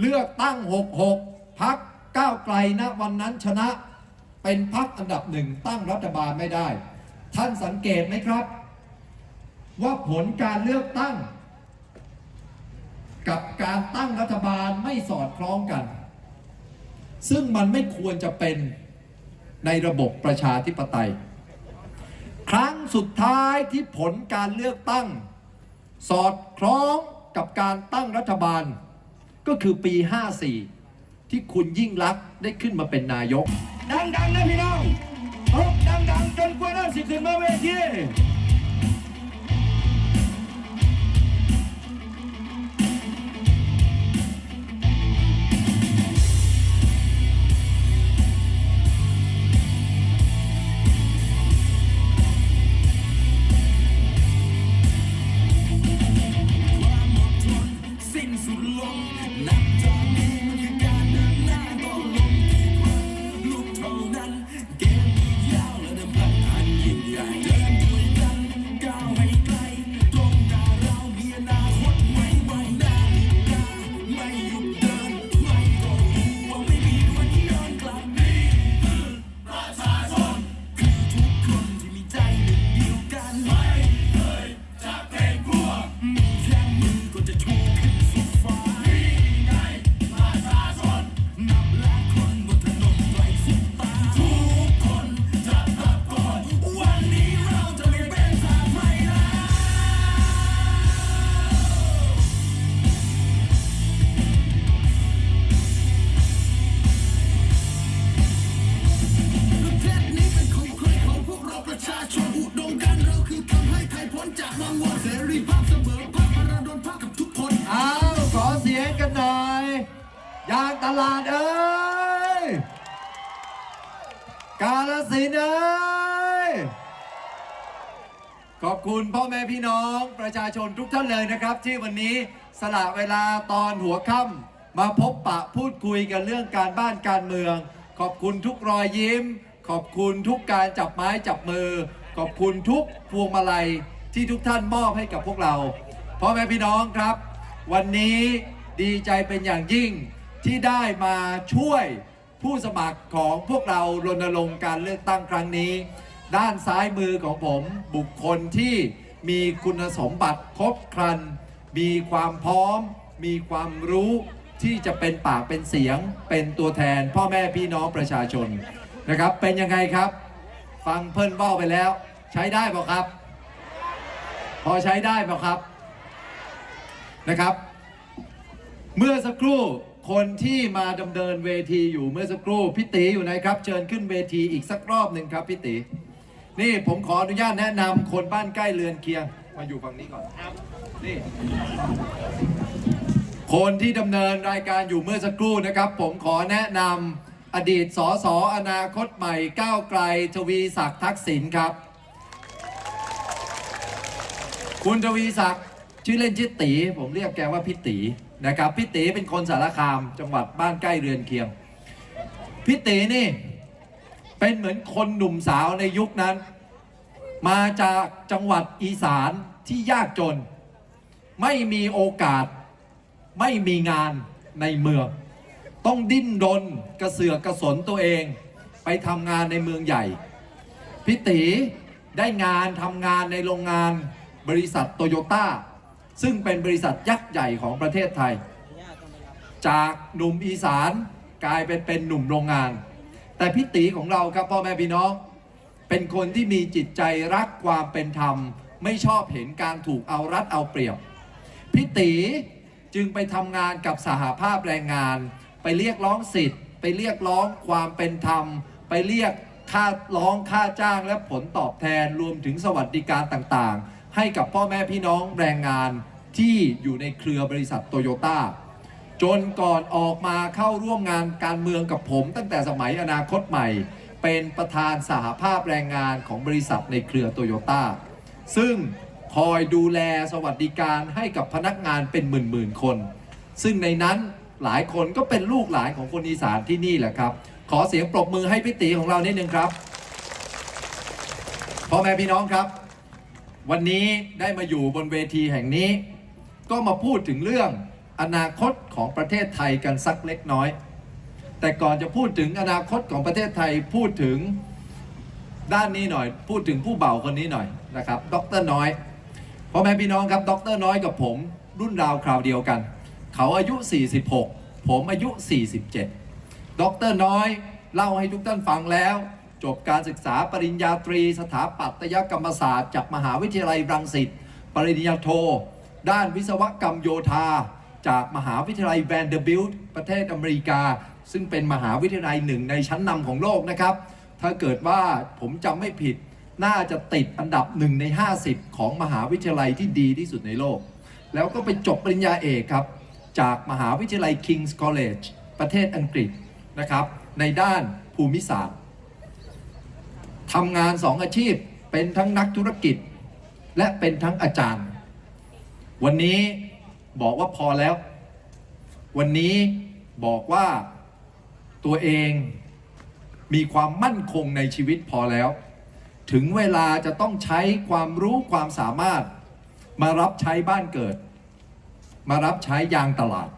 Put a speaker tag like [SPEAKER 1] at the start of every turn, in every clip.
[SPEAKER 1] เลือกตั้ง 66 พักก้าวไกลนะวันนั้นชนะ เป็นพักอันดับหนึ่งตั้งรัฐบาลไม่ได้ ท่านสังเกตไหมครับ ว่าผลการเลือกตั้ง กับการตั้งรัฐบาลไม่สอดคล้องกัน ซึ่งมันไม่ควรจะเป็นในระบบประชาธิปไตย ครั้งสุดท้ายที่ผลการเลือกตั้ง สอดคล้องกับการตั้งรัฐบาล ก็คือปี 54 ที่คุณยิ่งรักได้ขึ้นมาเป็นนายก
[SPEAKER 2] ดังๆนะพี่น้องตบดังๆ จนกว่าเราสิขึ้นมาเวที
[SPEAKER 3] คุณพ่อ
[SPEAKER 1] แม่พี่น้องประชาชนทุกท่านเลยนะครับ ที่วันนี้สละเวลาตอนหัวค่ำมาพบปะพูดคุยกันเรื่องการบ้านการเมือง ขอบคุณทุกรอยยิ้ม ขอบคุณทุกการจับไม้จับมือ ขอบคุณทุกพวงมาลัยที่ทุกท่านมอบให้กับพวกเราพ่อแม่พี่น้องครับ วันนี้ดีใจเป็นอย่างยิ่งที่ได้มาช่วยผู้สมัครของพวกเรารณรงค์การเลือกตั้งครั้งนี้ ด้านซ้ายมือของผมบุคคลที่มีคุณสมบัติครบครัน มีความพร้อม มีความรู้ที่จะเป็นปากเป็นเสียง เป็นตัวแทนพ่อแม่พี่น้องประชาชนนะครับ เป็นยังไงครับ ฟังเพิ่นเบ้าไปแล้ว ใช้ได้เปล่าครับ พอใช้ได้เปล่าครับนะครับ เมื่อสักครู่คนที่มาดำเนินเวทีอยู่เมื่อสักครู่พี่ตีอยู่ไหนครับ เชิญขึ้นเวทีอีกสักรอบหนึ่งครับพี่ตี นี่ผมขออนุญาตแนะนำคนบ้านใกล้เรือนเคียง มาอยู่ฝั่งนี้ก่อนนี่คนที่ดำเนินรายการอยู่เมื่อสักครู่นะครับ ผมขอแนะนำอดีตสสอนาคตใหม่ก้าวไกลทวีศักดิ์ทักษิณครับ คุณทวีศักดิ์ชื่อเล่นชื่อตี ผมเรียกแกว่าพี่ตีนะครับพี่ตีเป็นคนสารคามจังหวัดบ้านใกล้เรือนเคียงพี่ตีนี่ เป็นเหมือนคนหนุ่มสาวในยุคนั้น มาจากจังหวัดอีสานที่ยากจน ไม่มีโอกาส ไม่มีงานในเมือง ต้องดิ้นรนกระเสือกกระสนตัวเอง ไปทำงานในเมืองใหญ่พี่ตีได้งานทำงานในโรงงานบริษัทโตโยต้า ซึ่งเป็นบริษัทยักษ์ใหญ่ของประเทศไทย จากหนุ่มอีสานกลายเป็นเป็นหนุ่มโรงงาน แต่พี่ตีของเราครับพ่อแม่พี่น้อง เป็นคนที่มีจิตใจรักความเป็นธรรม ไม่ชอบเห็นการถูกเอารัดเอาเปรียบพี่ตีจึงไปทำงานกับสหภาพแรงงาน ไปเรียกร้องสิทธิ์ ไปเรียกร้องความเป็นธรรม ไปเรียกค่าร้องค่าจ้างและผลตอบแทนรวมถึงสวัสดิการต่างๆ ให้กับพ่อแม่พี่น้องแรงงานที่อยู่ในเครือบริษัทโตโยต้า จนก่อนออกมาเข้าร่วมงานการเมืองกับผม ตั้งแต่สมัยอนาคตใหม่ เป็นประธานสหภาพแรงงานของบริษัทในเครือโตโยต้าซึ่งคอยดูแลสวัสดิการให้กับพนักงานเป็นหมื่นๆคน ซึ่งในนั้นหลายคนก็เป็นลูกหลานของคนอีสานที่นี่แหละครับ ขอเสียงปรบมือให้พี่ตีของเรานิดนึงครับพ่อแม่พี่น้องครับ วันนี้ได้มาอยู่บนเวทีแห่งนี้ ก็มาพูดถึงเรื่อง อนาคตของประเทศไทยกันสักเล็กน้อย แต่ก่อนจะพูดถึงอนาคตของประเทศไทยพูดถึงด้านนี้หน่อย พูดถึงผู้เบาคนนี้หน่อยนะครับ ดรน้อยพ่อแม่พี่น้องครับ ดรน้อยกับผมรุ่นราวคราวเดียวกัน เขาอายุ 46 ผมอายุ 47 ดรน้อยเล่าให้ทุกท่านฟังแล้ว จบการศึกษาปริญญาตรี สถาปัตยกรรมศาสตร์จากมหาวิทยาลัยรังสิต ปริญญาโท ด้านวิศวกรรมโยธา จากมหาวิทยาลัยแวนเดอร์บิลต์ประเทศอเมริกา ซึ่งเป็นมหาวิทยาลัยหนึ่งในชั้นนำของโลกนะครับ ถ้าเกิดว่าผมจำไม่ผิด น่าจะติดอันดับหนึ่งใน 50 ของมหาวิทยาลัยที่ดีที่สุดในโลก แล้วก็ไปจบปริญญาเอกครับ จากมหาวิทยาลัย King's College ประเทศอังกฤษนะครับ ในด้านภูมิศาสตร์ทำงานสองอาชีพเป็นทั้งนักธุรกิจ และเป็นทั้งอาจารย์ วันนี้ บอกว่าพอแล้ว วันนี้บอกว่าตัวเองมีความมั่นคงในชีวิตพอแล้ว ถึงเวลาจะต้องใช้ความรู้ความสามารถ มารับใช้บ้านเกิด มารับใช้ยางตลาด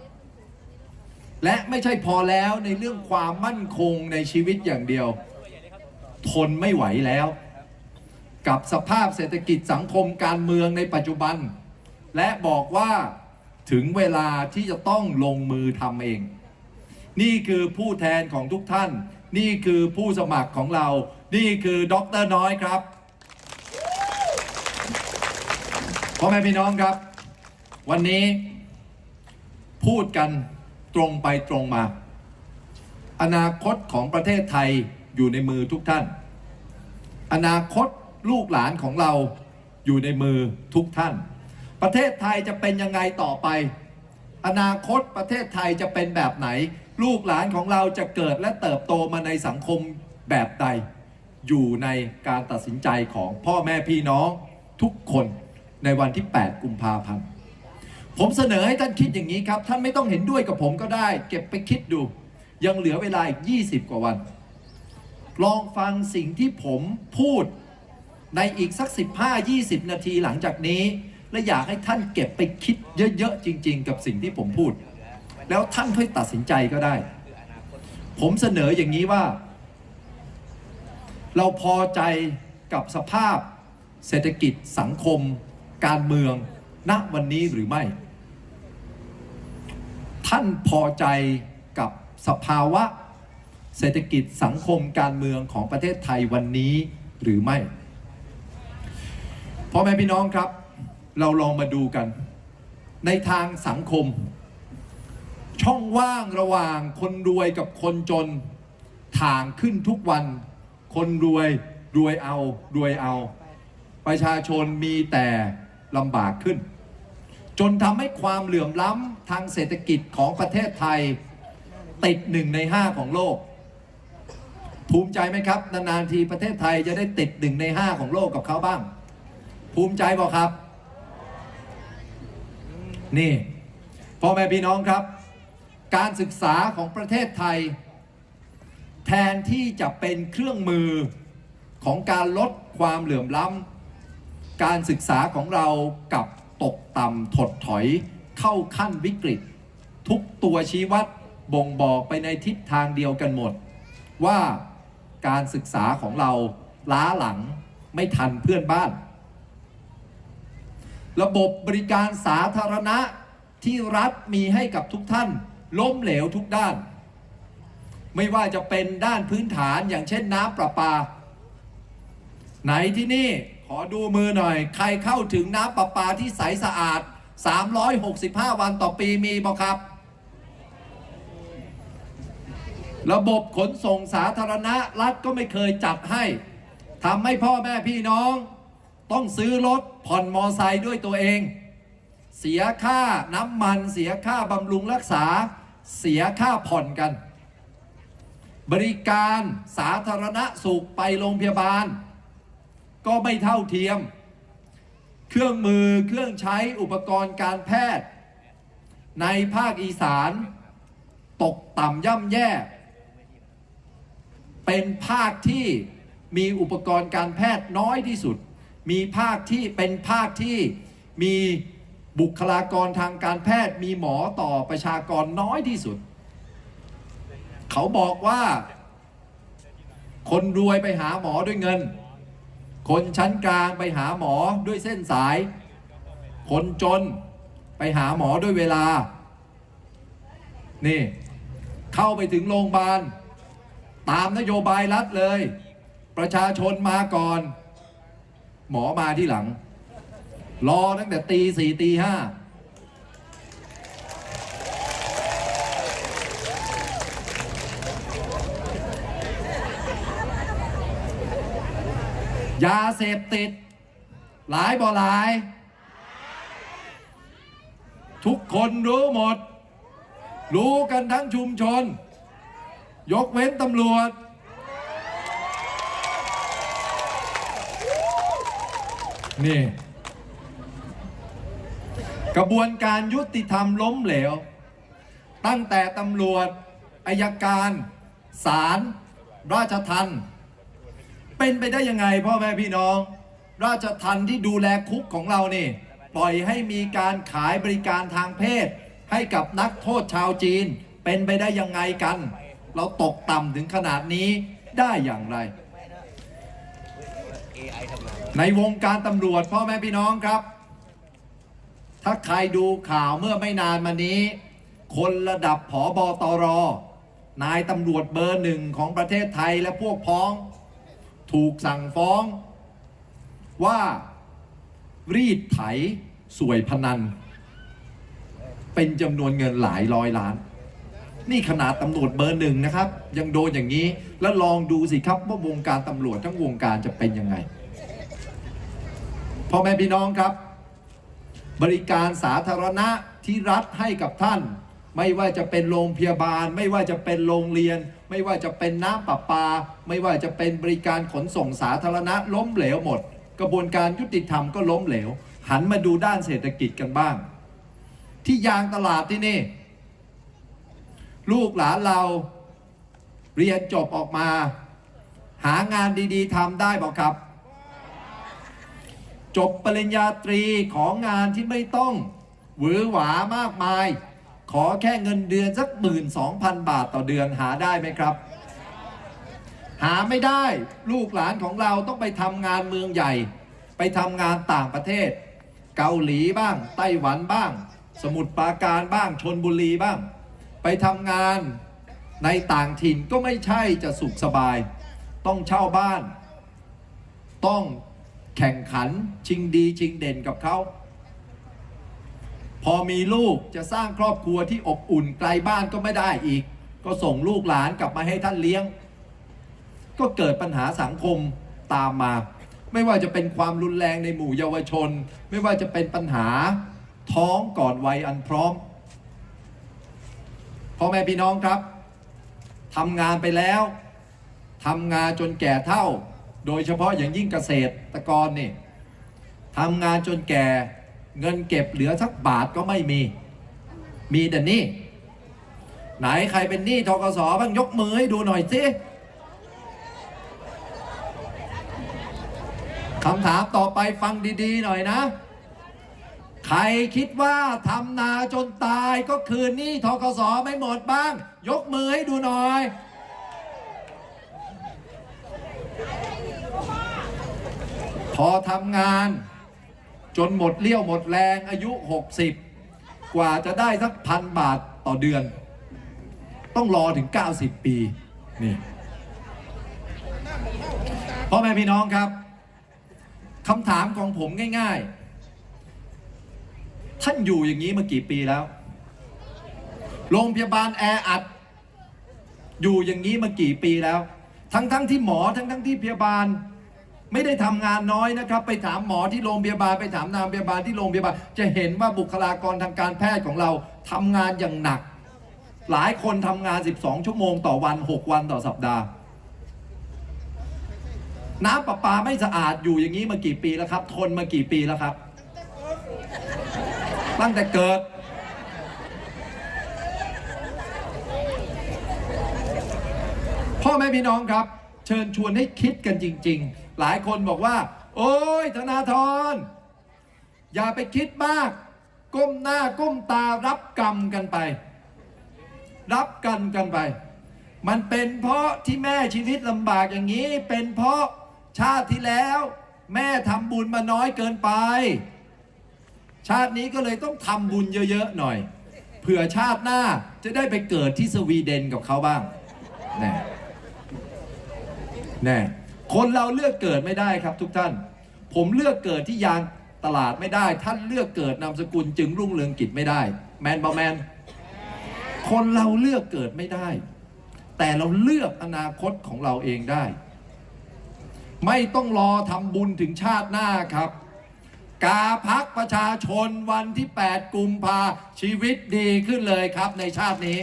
[SPEAKER 1] และไม่ใช่พอแล้วในเรื่องความมั่นคงในชีวิตอย่างเดียว ทนไม่ไหวแล้ว กับสภาพเศรษฐกิจสังคมการเมืองในปัจจุบัน และบอกว่า ถึงเวลาที่จะต้องลงมือทำเอง นี่คือผู้แทนของทุกท่าน นี่คือผู้สมัครของเรา นี่คือดอกเตอร์น้อยครับพ่อแม่พี่น้องครับ วันนี้พูดกันตรงไปตรงมา อนาคตของประเทศไทยอยู่ในมือทุกท่าน อนาคตลูกหลานของเราอยู่ในมือทุกท่าน ประเทศไทยจะเป็นยังไงต่อไป อนาคตประเทศไทยจะเป็นแบบไหน ลูกหลานของเราจะเกิดและเติบโตมาในสังคมแบบใด อยู่ในการตัดสินใจของพ่อแม่พี่น้องทุกคนในวันที่ 8 กุมภาพันธ์ผมเสนอให้ท่านคิดอย่างนี้ครับ ท่านไม่ต้องเห็นด้วยกับผมก็ได้ เก็บไปคิดดู ยังเหลือเวลาอีก 20 กว่าวัน ลองฟังสิ่งที่ผมพูดในอีกสัก 15-20 นาทีหลังจากนี้ และอยากให้ท่านเก็บไปคิดเยอะๆจริง ๆ กับสิ่งที่ผมพูด แล้วท่านค่อยตัดสินใจก็ได้ ผมเสนออย่างนี้ว่า เราพอใจกับสภาพ เศรษฐกิจสังคม การเมืองณวันนี้หรือไม่ ท่านพอใจกับสภาวะ เศรษฐกิจสังคมการเมืองของประเทศไทยวันนี้หรือไม่พ่อแม่พี่น้องครับ เราลองมาดูกัน ในทางสังคม ช่องว่างระหว่างคนรวยกับคนจนถ่างขึ้นทุกวัน คนรวยรวยเอารวยเอา ประชาชนมีแต่ลำบากขึ้น จนทำให้ความเหลื่อมล้ำทางเศรษฐกิจของประเทศไทย ติดหนึ่งในห้าของโลก ภูมิใจไหมครับ นานๆทีประเทศไทยจะได้ติดหนึ่งในห้าของโลกกับเขาบ้าง ภูมิใจบอกครับ นี่พ่อแม่พี่น้องครับ การศึกษาของประเทศไทย แทนที่จะเป็นเครื่องมือของการลดความเหลื่อมล้ำการศึกษาของเรากับตกต่ำถดถอยเข้าขั้นวิกฤต ทุกตัวชี้วัดบ่งบอกไปในทิศทางเดียวกันหมด ว่าการศึกษาของเราล้าหลังไม่ทันเพื่อนบ้าน ระบบบริการสาธารณะที่รัฐมีให้กับทุกท่าน ล้มเหลวทุกด้าน ไม่ว่าจะเป็นด้านพื้นฐานอย่างเช่นน้ำประปา ไหนที่นี่ขอดูมือหน่อย ใครเข้าถึงน้ำประปาที่ใสสะอาด 365 วันต่อปีมีบ่ครับ ระบบขนส่งสาธารณะรัฐก็ไม่เคยจัดให้ทำให้พ่อแม่พี่น้อง ต้องซื้อรถผ่อนมอไซค์ด้วยตัวเอง เสียค่าน้ำมัน เสียค่าบำรุงรักษา เสียค่าผ่อนกัน บริการสาธารณสุขไปโรงพยาบาล ก็ไม่เท่าเทียม เครื่องมือเครื่องใช้อุปกรณ์การแพทย์ ในภาคอีสาน ตกต่ำย่ำแย่ เป็นภาคที่มีอุปกรณ์การแพทย์น้อยที่สุด มีภาคที่เป็นภาคที่มีบุคลากรทางการแพทย์ มีหมอต่อประชากรน้อยที่สุด เขาบอกว่า คนรวยไปหาหมอด้วยเงิน คนชั้นกลางไปหาหมอด้วยเส้นสาย คนจนไปหาหมอด้วยเวลา นี่ เข้าไปถึงโรงพยาบาล ตามนโยบายรัฐเลย ประชาชนมาก่อน หมอมาที่หลัง รอตั้งแต่ตีสี่ตีห้ายาเสพติด หลายบ่หลาย ทุกคนรู้หมด รู้กันทั้งชุมชน ยกเว้นตำรวจ นี่ กระบวนการยุติธรรมล้มเหลว ตั้งแต่ตำรวจอายการศาลราชทัณฑ์เป็นไปได้ยังไงพ่อแม่พี่น้อง ราชทัณฑ์ที่ดูแลคุกของเรานี่ ปล่อยให้มีการขายบริการทางเพศ ให้กับนักโทษชาวจีน เป็นไปได้ยังไงกัน เราตกต่ำถึงขนาดนี้ได้อย่างไร ในวงการตำรวจพ่อแม่พี่น้องครับ ถ้าใครดูข่าวเมื่อไม่นานมานี้ คนระดับผอบอตร นายตำรวจเบอร์หนึ่งของประเทศไทยและพวกพ้อง ถูกสั่งฟ้อง ว่ารีดไถสวยพนัน เป็นจำนวนเงินหลายร้อยล้าน นี่ขนาดตำรวจเบอร์หนึ่งนะครับ ยังโดนอย่างนี้แล้วลองดูสิครับว่าวงการตำรวจทั้งวงการจะเป็นยังไง พ่อแม่พี่น้องครับ บริการสาธารณะที่รัฐให้กับท่าน ไม่ว่าจะเป็นโรงพยาบาล ไม่ว่าจะเป็นโรงเรียน ไม่ว่าจะเป็นน้ำประปา ไม่ว่าจะเป็นบริการขนส่งสาธารณะล้มเหลวหมด กระบวนการยุติธรรมก็ล้มเหลว หันมาดูด้านเศรษฐกิจกันบ้าง ที่ยางตลาดที่นี่ ลูกหลานเราเรียนจบออกมา หางานดีๆทำได้บอกครับ จบปริญญาตรีของงานที่ไม่ต้องหวือหวามากมาย ขอแค่เงินเดือนสักหมื่นสองพันบาทต่อเดือนหาได้ไหมครับ หาไม่ได้ลูกหลานของเราต้องไปทำงานเมืองใหญ่ ไปทำงานต่างประเทศ เกาหลีบ้าง ไต้หวันบ้าง สมุทรปราการบ้างชนบุรีบ้าง ไปทำงานในต่างถิ่นก็ไม่ใช่จะสุขสบาย ต้องเช่าบ้าน ต้อง แข่งขันชิงดีชิงเด่นกับเขา พอมีลูกจะสร้างครอบครัวที่อบอุ่นไกลบ้านก็ไม่ได้อีก ก็ส่งลูกหลานกลับมาให้ท่านเลี้ยง ก็เกิดปัญหาสังคมตามมา ไม่ว่าจะเป็นความรุนแรงในหมู่เยาวชน ไม่ว่าจะเป็นปัญหาท้องก่อนวัยอันพร้อมพ่อแม่พี่น้องครับทำงานไปแล้วทำงานจนแก่เท่า โดยเฉพาะอย่างยิ่งเกษตรกรนี่ทำงานจนแก่เงินเก็บเหลือสักบาทก็ไม่มี มีแต่นี่ไหนใครเป็นหนี้ทกสบ้างยกมือให้ดูหน่อยสิคำถามต่อไปฟังดีๆหน่อยนะ ใครคิดว่าทำนาจนตายก็คืนหนี้ทกสไม่หมดบ้าง ยกมือให้ดูหน่อย พอทำงานจนหมดเลี้ยวหมดแรงอายุ 60 กว่าจะได้สักพันบาทต่อเดือน ต้องรอถึง 90 ปีนี่พ่อแม่พี่น้องครับคำถามของผมง่ายๆ ท่านอยู่อย่างนี้มากี่ปีแล้ว โรงพยาบาลแออัด อยู่อย่างนี้มากี่ปีแล้ว ทั้งๆทที่หมอทั้งๆทที่พยาบาล ไม่ได้ทำงานน้อยนะครับ ไปถามหมอที่โรงพยาบาลไปถามนางพยาบาลที่โรงพยาบาล จะเห็นว่าบุคลากรทางการแพทย์ของเราทำงานอย่างหนัก หลายคนทำงาน 12 ชั่วโมงต่อวัน 6 วันต่อสัปดาห์ น้ำประปาไม่สะอาดอยู่อย่างนี้มากี่ปีแล้วครับ ทนมากี่ปีแล้วครับ ตั้งแต่เกิดพ่อแม่พี่น้องครับ เชิญชวนให้คิดกันจริง ๆ หลายคนบอกว่า โอ้ยธนาธรอย่าไปคิดมาก ก้มหน้าก้มตารับกรรมกันไป รับกันกันไป มันเป็นเพราะที่แม่ชีวิตลำบากอย่างนี้ เป็นเพราะชาติที่แล้ว แม่ทำบุญมาน้อยเกินไป ชาตินี้ก็เลยต้องทำบุญเยอะๆหน่อยเผื่อชาติหน้าจะได้ไปเกิดที่สวีเดนกับเขาบ้างแน่แน่ คนเราเลือกเกิดไม่ได้ครับทุกท่าน ผมเลือกเกิดที่ยางตลาดไม่ได้ ท่านเลือกเกิดนามสกุลจึงรุ่งเรืองกิจไม่ได้ แมนบอแมน คนเราเลือกเกิดไม่ได้ แต่เราเลือกอนาคตของเราเองได้ ไม่ต้องรอทำบุญถึงชาติหน้าครับ กาพักประชาชนวันที่ 8 กุมภาชีวิตดีขึ้นเลยครับในชาตินี้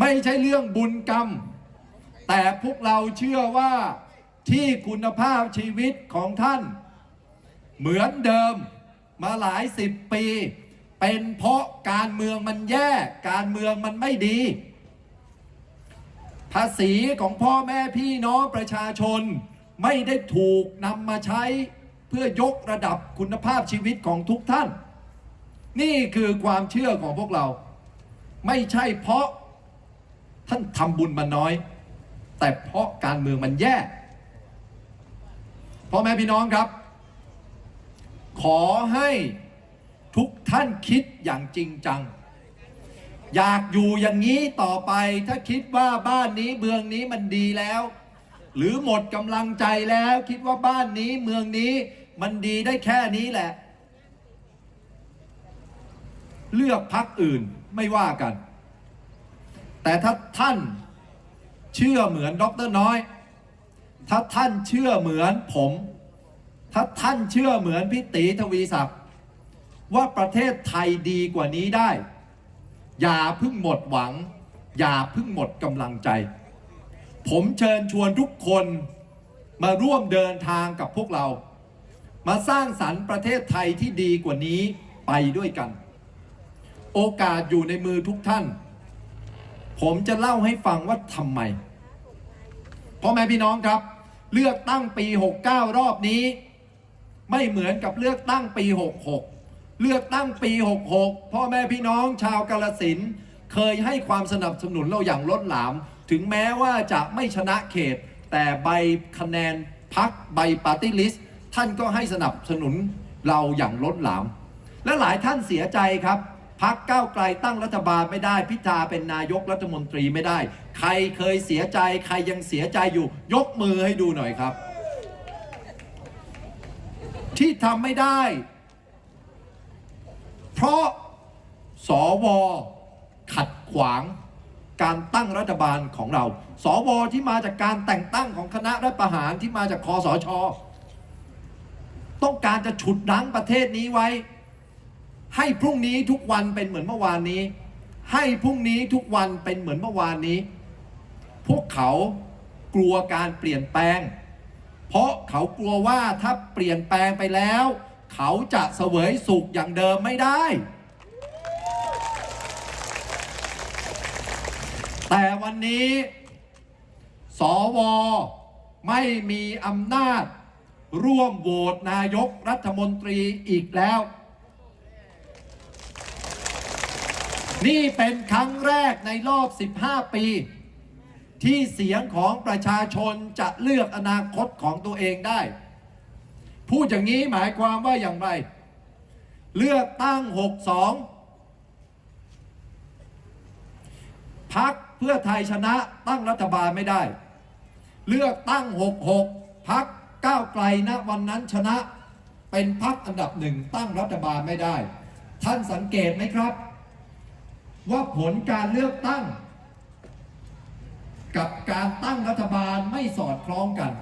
[SPEAKER 1] ไม่ใช่เรื่องบุญกรรม แต่พวกเราเชื่อว่าที่คุณภาพชีวิตของท่าน เหมือนเดิมมาหลายสิบปี เป็นเพราะการเมืองมันแย่ การเมืองมันไม่ดี ภาษีของพ่อแม่พี่น้องประชาชน ไม่ได้ถูกนำมาใช้เพื่อยกระดับคุณภาพชีวิตของทุกท่าน นี่คือความเชื่อของพวกเรา ไม่ใช่เพราะ ท่านทำบุญมาน้อย แต่เพราะการเมืองมันแย่พ่อแม่พี่น้องครับ ขอให้ทุกท่านคิดอย่างจริงจัง อยากอยู่อย่างนี้ต่อไป ถ้าคิดว่าบ้านนี้เมืองนี้มันดีแล้ว หรือหมดกำลังใจแล้ว คิดว่าบ้านนี้เมืองนี้มันดีได้แค่นี้แหละ เลือกพักอื่นไม่ว่ากัน แต่ถ้าท่านเชื่อเหมือนดรน้อย ถ้าท่านเชื่อเหมือนผม ถ้าท่านเชื่อเหมือนพี่ตีทวีศักดิ์ว่าประเทศไทยดีกว่านี้ได้ อย่าเพิ่งหมดหวัง อย่าเพิ่งหมดกำลังใจ ผมเชิญชวนทุกคนมาร่วมเดินทางกับพวกเรา มาสร้างสรรค์ประเทศไทยที่ดีกว่านี้ไปด้วยกัน โอกาสอยู่ในมือทุกท่าน ผมจะเล่าให้ฟังว่าทำไมพ่อแม่พี่น้องครับ เลือกตั้งปี 69 รอบนี้ ไม่เหมือนกับเลือกตั้งปี 66 เลือกตั้งปี 66 พ่อแม่พี่น้องชาวกาลสินเคยให้ความสนับสนุนเราอย่างล้นหลาม ถึงแม้ว่าจะไม่ชนะเขต แต่ใบคะแนนพักใบปาร์ตี้ลิสต์ท่านก็ให้สนับสนุนเราอย่างล้นหลาม และหลายท่านเสียใจครับ พักก้าวไกลตั้งรัฐบาลไม่ได้ พิธาเป็นนายกรัฐมนตรีไม่ได้ ใครเคยเสียใจ ใครยังเสียใจอยู่ ยกมือให้ดูหน่อยครับ ที่ทำไม่ได้ เพราะสวขัดขวางการตั้งรัฐบาลของเรา สวที่มาจากการแต่งตั้งของคณะรัฐประหารที่มาจากคอสช ต้องการจะฉุดรั้งประเทศนี้ไว้ ให้พรุ่งนี้ทุกวันเป็นเหมือนเมื่อวานนี้ ให้พรุ่งนี้ทุกวันเป็นเหมือนเมื่อวานนี้ พวกเขากลัวการเปลี่ยนแปลง เพราะเขากลัวว่าถ้าเปลี่ยนแปลงไปแล้ว เขาจะเสวยสุขอย่างเดิมไม่ได้ แต่วันนี้ สว ไม่มีอำนาจ ร่วมโหวตนายกรัฐมนตรีอีกแล้ว นี่เป็นครั้งแรกในรอบ 15 ปี ที่เสียงของประชาชนจะเลือกอนาคตของตัวเองได้ พูดอย่างนี้หมายความว่าอย่างไร เลือกตั้ง 62พักเพื่อไทยชนะตั้งรัฐบาลไม่ได้ เลือกตั้ง 66พักก้าวไกลนะวันนั้นชนะเป็นพักอันดับหนึ่งตั้งรัฐบาลไม่ได้ ท่านสังเกตไหมครับ ว่าผลการเลือกตั้ง กับการตั้งรัฐบาลไม่สอดคล้องกัน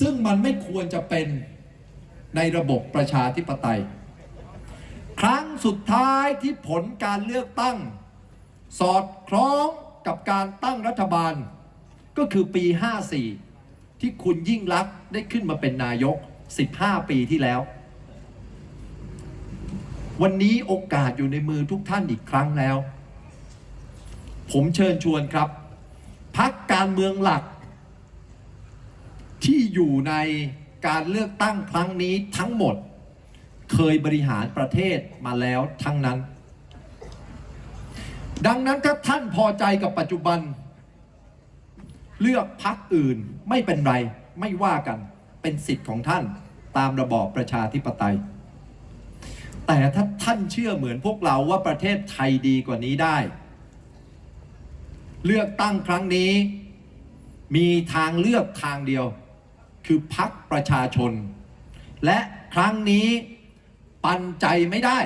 [SPEAKER 1] ซึ่งมันไม่ควรจะเป็นในระบบประชาธิปไตย ครั้งสุดท้ายที่ผลการเลือกตั้ง สอดคล้องกับการตั้งรัฐบาล ก็คือปี 54 ที่คุณยิ่งลักษณ์ได้ขึ้นมาเป็นนายก 15 ปีที่แล้ว วันนี้โอกาสอยู่ในมือทุกท่านอีกครั้งแล้ว ผมเชิญชวนครับ พักการเมืองหลัก ที่อยู่ในการเลือกตั้งครั้งนี้ทั้งหมด เคยบริหารประเทศมาแล้วทั้งนั้น ดังนั้นถ้าท่านพอใจกับปัจจุบัน เลือกพักอื่นไม่เป็นไรไม่ว่ากันเป็นสิทธิ์ของท่านตามระบอบประชาธิปไตย แต่ถ้าท่านเชื่อเหมือนพวกเราว่าประเทศไทยดีกว่านี้ได้ เลือกตั้งครั้งนี้ มีทางเลือกทางเดียว คือพักประชาชน และครั้งนี้ปันใจไม่ได้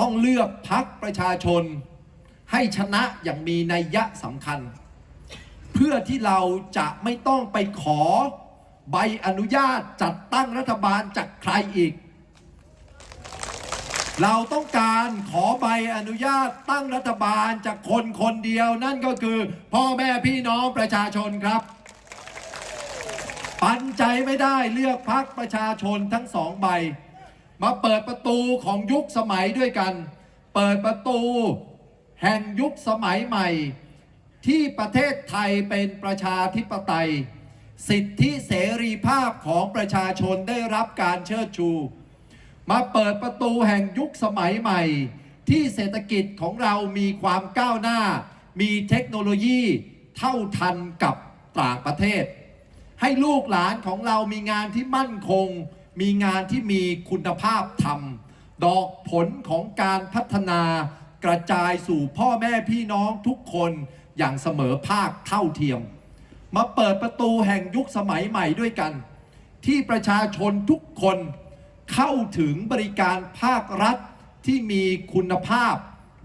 [SPEAKER 1] ต้องเลือกพักประชาชน ให้ชนะอย่างมีนัยยะสำคัญ เพื่อที่เราจะไม่ต้องไปขอใบอนุญาตจัดตั้งรัฐบาลจากใครอีก เราต้องการขอใบอนุญาตตั้งรัฐบาลจากคนคนเดียวนั่นก็คือ พ่อแม่พี่น้องประชาชนครับ ปันใจไม่ได้เลือกพักประชาชนทั้งสองใบ มาเปิดประตูของยุคสมัยด้วยกัน เปิดประตูแห่งยุคสมัยใหม่ ที่ประเทศไทยเป็นประชาธิปไตย สิทธิเสรีภาพของประชาชนได้รับการเชิดชู มาเปิดประตูแห่งยุคสมัยใหม่ ที่เศรษฐกิจของเรามีความก้าวหน้า มีเทคโนโลยีเท่าทันกับต่างประเทศ ให้ลูกหลานของเรามีงานที่มั่นคง มีงานที่มีคุณภาพทำดอกผลของการพัฒนากระจายสู่พ่อแม่พี่น้องทุกคนอย่างเสมอภาคเท่าเทียม มาเปิดประตูแห่งยุคสมัยใหม่ด้วยกัน ที่ประชาชนทุกคน เข้าถึงบริการภาครัฐที่มีคุณภาพ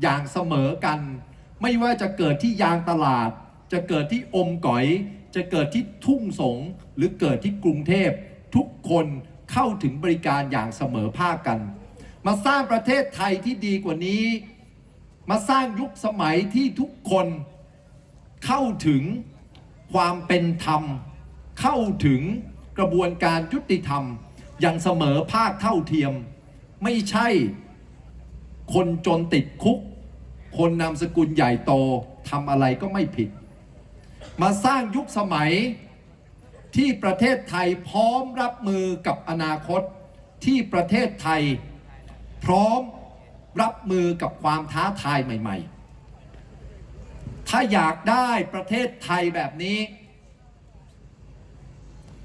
[SPEAKER 1] อย่างเสมอกัน ไม่ว่าจะเกิดที่ยางตลาด จะเกิดที่อมก๋อย จะเกิดที่ทุ่งสง หรือเกิดที่กรุงเทพ ทุกคนเข้าถึงบริการอย่างเสมอภาคกัน มาสร้างประเทศไทยที่ดีกว่านี้ มาสร้างยุคสมัยที่ทุกคนเข้าถึงความเป็นธรรม เข้าถึงกระบวนการยุติธรรม อย่างเสมอภาคเท่าเทียม ไม่ใช่คนจนติดคุก คนนามสกุลใหญ่โตทำอะไรก็ไม่ผิด มาสร้างยุคสมัยที่ประเทศไทยพร้อมรับมือกับอนาคตที่ประเทศไทย พร้อมรับมือกับความท้าทายใหม่ ๆ ถ้าอยากได้ประเทศไทยแบบนี้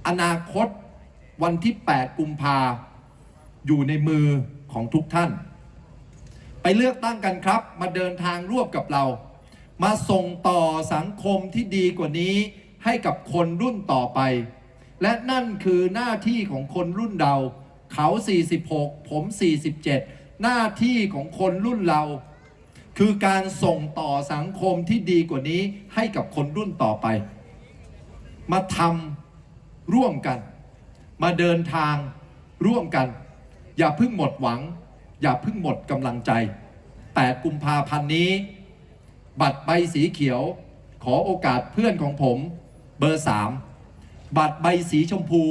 [SPEAKER 1] อนาคต วันที่ 8 กุมภาอยู่ในมือของทุกท่าน ไปเลือกตั้งกันครับ มาเดินทางร่วมกับเรา มาส่งต่อสังคมที่ดีกว่านี้ให้กับคนรุ่นต่อไป และนั่นคือหน้าที่ของคนรุ่นเรา เขา 46 ผม 47 หน้าที่ของคนรุ่นเรา คือการส่งต่อสังคมที่ดีกว่านี้ให้กับคนรุ่นต่อไป มาทำร่วมกัน มาเดินทางร่วมกัน อย่าเพิ่งหมดหวัง อย่าเพิ่งหมดกำลังใจ 8 กุมภาพันธ์นี้ บัตรใบสีเขียว ขอโอกาสเพื่อนของผมเบอร์ 3 บัตรใบสีชมพู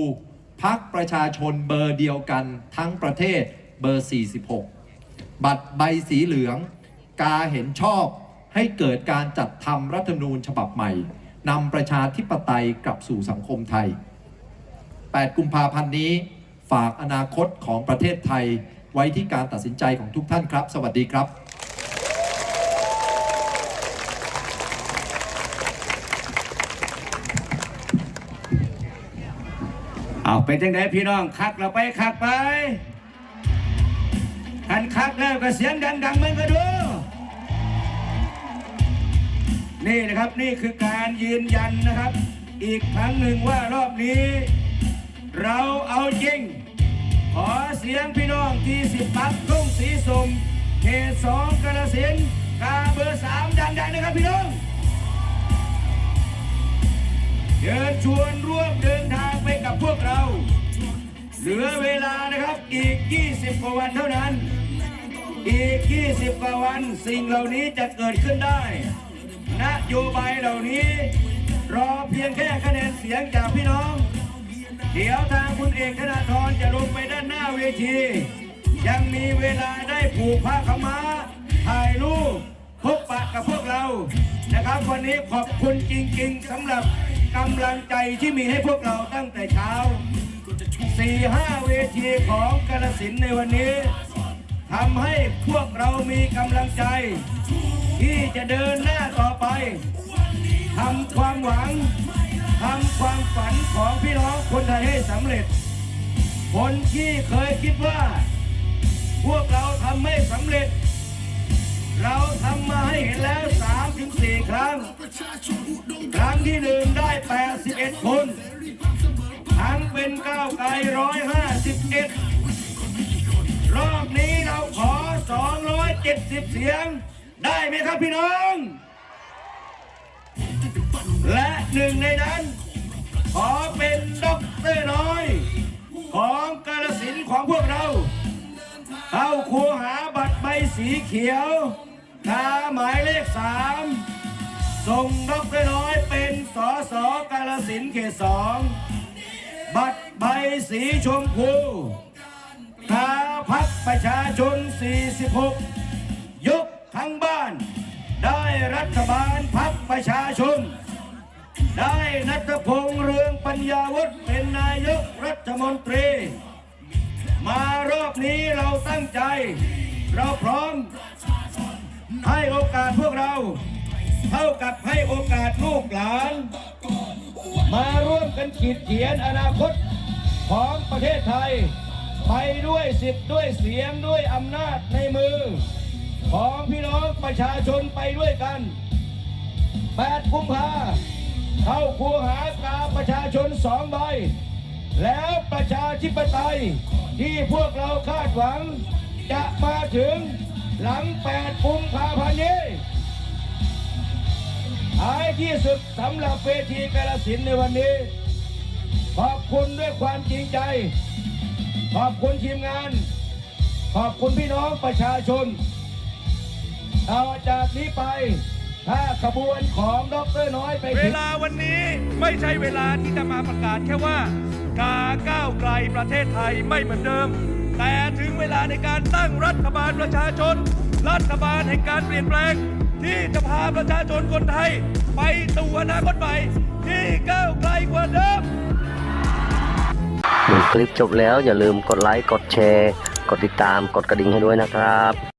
[SPEAKER 1] พักประชาชนเบอร์เดียวกันทั้งประเทศเบอร์ 46 บัตรใบสีเหลือง กาเห็นชอบให้เกิดการจัดทำรัฐธรรมนูญฉบับใหม่นำประชาธิปไตยกลับสู่สังคมไทย 8 กุมภาพันธ์นี้ ฝากอนาคตของประเทศไทยไว้ที่การตัดสินใจของทุกท่านครับ สวัสดีครับ
[SPEAKER 4] เอาเป็นจังไดพี่น้องคักเราไปคักไปคันคักแล้วก็เสียงดังๆมันก็ดูนี่นะครับนี่คือการยืนยันนะครับ อีกครั้งหนึ่งว่ารอบนี้ เราเอาจริง ขอเสียงพี่น้องที่สิบปักทุ่งสีสมเขตสองกระสินกาเบอร์สามดังๆนะครับพี่น้องเชิญชวนร่วมเดินทางไปกับพวกเรา เหลือเวลานะครับอีก 20 กว่าวันเท่านั้น อีก 20 กว่าวันสิ่งเหล่านี้จะเกิดขึ้นได้ นโยบายเหล่านี้ รอเพียงแค่คะแนนเสียงจากพี่น้อง เดี๋ยวทางคุณเอกธนาธรจะลงไปด้านหน้าเวที ยังมีเวลาได้ผูกผ้าขาม้าถ่ายรูปพบปะกับพวกเรานะครับ วันนี้ขอบคุณจริงๆสำหรับกำลังใจที่มีให้พวกเราตั้งแต่เช้าสี่ห้าเวทีของกาลสินในวันนี้ทำให้พวกเรามีกำลังใจ ที่จะเดินหน้าต่อไปทำความหวัง ทำความฝันของพี่น้องคนไทยให้สำเร็จ คนที่เคยคิดว่า พวกเราทำไม่สำเร็จ เราทำมาให้เห็นแล้ว3ถึง4ครั้ง ครั้งที่หนึ่งได้ 81 คนทั้งเป็นก้าวไกล 151 รอบนี้เราขอ 270 เสียง ได้ไหมครับพี่น้อง และ หนึ่งในนั้น ขอเป็นด็อกเตอร์น้อย ของกาลสินธุ์ของพวกเรา เข้าครูหาบัตรใบสีเขียวทาหมายเลขสามส่งด็อกเตอร์น้อยเป็นสอสอกาลสินธุ์เขตสองบัตรใบสีชมพูทาพักประชาชน 46 ยกทั้งบ้าน ได้รัฐบาลพักประชาชน ได้นัทพงษ์เรืองปัญญาวุฒิเป็นนายกรัฐมนตรี มารอบนี้เราตั้งใจ เราพร้อม ให้โอกาสพวกเรา เท่ากับให้โอกาสลูกหลาน มาร่วมกันขีดเขียนอนาคตของประเทศไทย ไปด้วยสิทธิ์ด้วยเสียงด้วยอำนาจในมือ ของพี่น้องประชาชนไปด้วยกัน 8 กุมภา เข้าคูหากาประชาชนสองใบ แล้วประชาธิปไตยที่พวกเราคาดหวัง จะมาถึงหลัง8กุมภาพันธ์นี้ท้ายที่สุดสำหรับเวทีกาลสินในวันนี้ ขอบคุณด้วยความจริงใจ ขอบคุณทีมงาน ขอบคุณพี่น้องประชาชน ต่อจากนี้ไป ถ้าขบวนของดรน้อยไป
[SPEAKER 5] เว
[SPEAKER 4] ถึง
[SPEAKER 5] ลาวันนี้ไม่ใช่เวลาที่จะมาประกาศแค่ว่ากาก้าวไกลประเทศไทยไม่เหมือนเดิม แต่ถึงเวลาในการตั้งรัฐบาลประชาชน รัฐบาลแห่งการเปลี่ยนแปลง ที่จะพาประชาชนคนไทย ไปสู่อนาคตใหม่ที่ก้าวไกลกว่าเดิม
[SPEAKER 6] ดูคลิปจบแล้วอย่าลืมกดไลค์ กดแชร์ กดติดตาม กดกระดิ่งให้ด้วยนะครับ